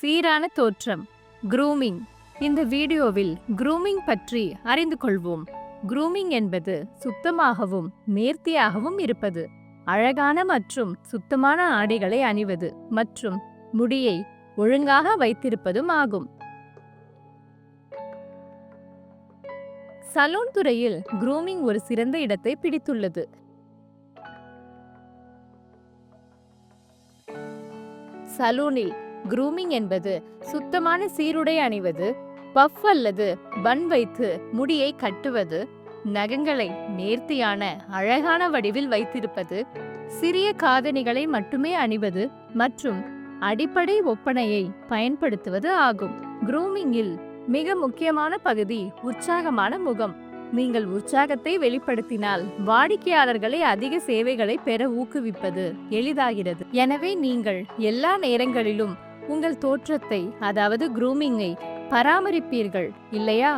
சீரான தோற்றம் க்ரூமிங் இந்த வீடியோவில் க்ரூமிங் பற்றி அறிந்து கொள்வோம். க்ரூமிங் என்பது சுத்தமாகவும் நேர்த்தியாகவும் இருப்பது. அழகான மற்றும் சுத்தமான ஆடைகளை அணிவது மற்றும் முடியை ஒழுங்காக வைத்திருப்பதும் ஆகும். சலூன் துறையில் க்ரூமிங் ஒரு சிறந்த இடத்தை பிடித்துள்ளது. சலூனில் க்ரூமிங் என்பது சுத்தமான சீருடை அணிவது பஃப் அல்லது பன் வைத்து முடியை கட்டுவது நகங்களை நேர்த்தியான அழகான வடிவில் வைத்திருப்பது சிறிய காதணிகளை மட்டுமே அணிவது மற்றும் அடிப்படை ஒப்பனையை பயன்படுத்துவது ஆகும். க்ரூமிங்கில் மிக முக்கியமான பகுதி உற்சாகமான முகம். நீங்கள் உற்சாகத்தை வெளிப்படுத்தினால் வாடிக்கையாளர்களை அதிக சேவைகளை பெற ஊக்குவிப்பது எளிதாகிறது. எனவே நீங்கள் எல்லா நேரங்களிலும் உங்கள் தோற்றத்தை அதாவது குரூமிங்கை பராமரிப்பீர்கள் இல்லையா?